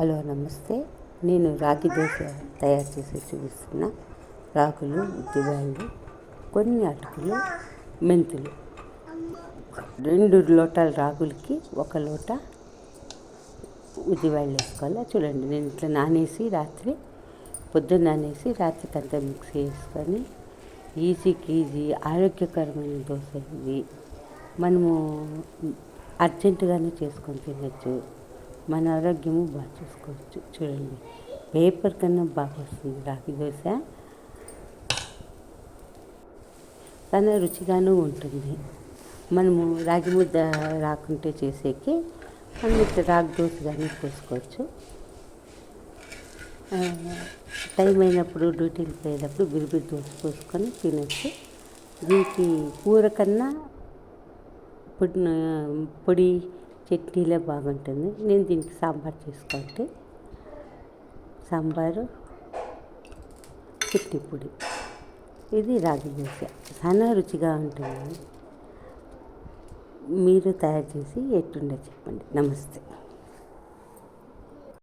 Hello నమస్తే. నేను రాగి దోశ తయారు చేసి చూపిస్తున్న రాగులు ఉద్దిబ్యాళ్ళు కొన్ని అటుకులు మెంతులు. రెండు లోటాల రాగులకి ఒక లోట ఉద్దిబ్యాళ్ళు వేసుకోవాలి? చూడండి నేను ఇట్లా నానేసి రాత్రి పొద్దున్న నానేసి రాత్రికి అంతా మిక్స్ చేసుకొని ఈజీకి ఈజీ ఆరోగ్యకరమైన దోశ ఇది. మనము అర్జెంటుగానే చేసుకొని తినచ్చు. మన ఆరోగ్యము బాగా చూసుకోవచ్చు. చూడండి. పేపర్ కన్నా బాగా వస్తుంది రాగి దోశ. చాలా రుచిగాను ఉంటుంది. మనము రాగి ముద్ద రాకుంటే చేసేకి మనం రాగి దోశ కానీ పోసుకోవచ్చు. టైం అయినప్పుడు డ్యూటీకి పోయేటప్పుడు బిరిబిరి దోశ పోసుకొని తినచ్చు. దీనికి కూర కన్నా పొడి పొడి చట్నీలే బాగుంటుంది. నేను దీనికి సాంబార్ చేసుకుంటే సాంబారు చట్నీ పొడి. ఇది రాగి దోశ చాలా రుచిగా ఉంటుంది. మీరు తయారు చేసి ఎట్టుండే చెప్పండి. నమస్తే.